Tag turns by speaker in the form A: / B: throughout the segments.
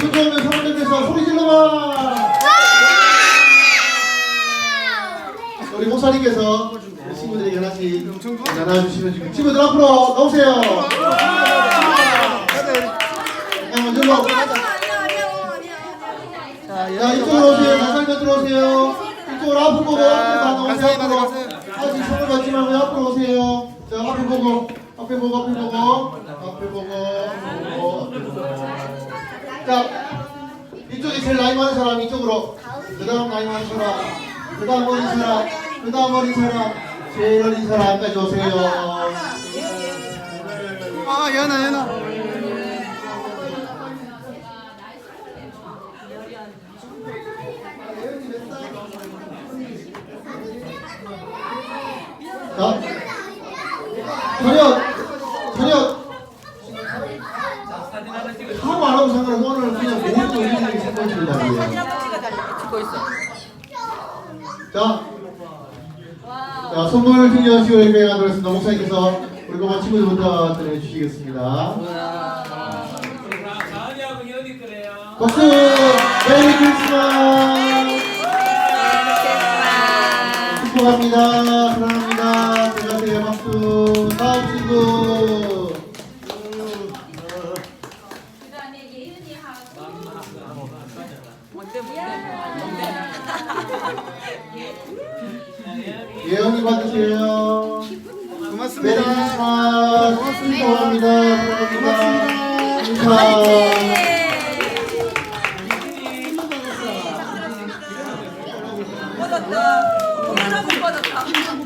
A: 손을 들면서 소리 질러봐. 우리 목사님께서 우리 친구들에게 하나씩 나눠주시면 지금 친구들 앞으로 나오세요. 일로. 자 이쪽으로 오세요. 나상가 들어오세요. 이쪽으로 앞을 보고 앞에 나오세요. 앞으로. 아직 손을 받지 말고 앞으로 오세요. 자 앞에 보고 앞에 보고 앞에 보고 앞에 보고 보고 앞에 보고. 자 이쪽에 제일 나이 많은 사람 이쪽으로. 그 다음 나이 많은 사람. 그 다음 어린 사람. 그 다음 어린 사람. 제일 어린 사람까지 오세요.
B: 아 연아 연아
A: 자, 전혀 1, 2, 3번 치고 다니에요. 찍고 있어. 자, 자 선물 챙겨주시고 예배에 가도록 하겠습니다. 목사님께서 우리 고마 친구들부터 전해주시겠습니다. 박수! 메리 크리스마스! 축복합니다. 사랑합니다. 들어가세요. 박수. 다음 친구. 예언이 받으세요.
B: 고맙습니다
A: 크리스마스. 축복합니다. 사랑합니다.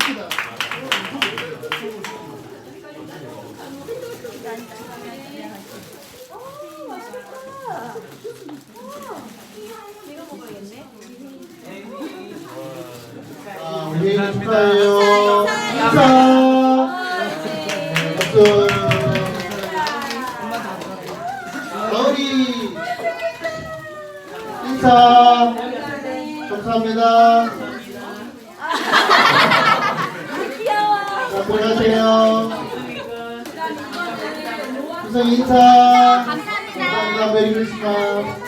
A: 인사. 아, 예인 축하해요. 인사. 박수. 가을이 인사. 감사합니다. 자, 들어가세요. 우선 인사. 감사합니다. 메리 크리스마스.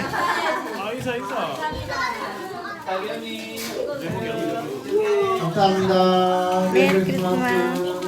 A: 아
C: 인사 인사
D: 가연이
A: 감사합니다. 메리 크리스마스.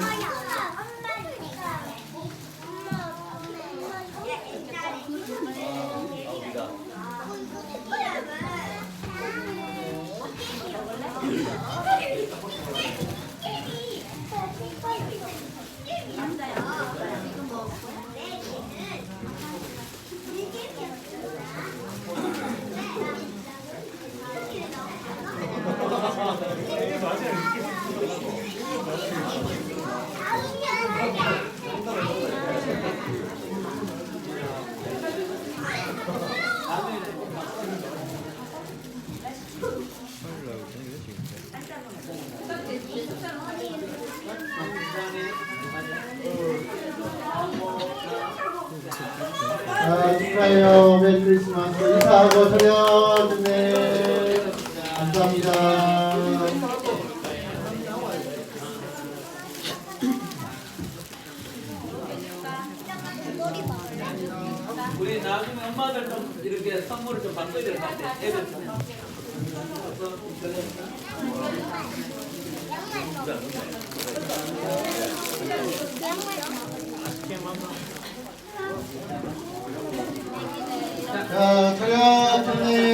A: 축하해요. 메리 크리스마스. 인사하고 저녁 네 감사합니다.
D: 우리 나중에 엄마들 좀 이렇게 선물을 좀 바꿔야 될 것 같아. 애들 좀.
A: 자, 차량 장님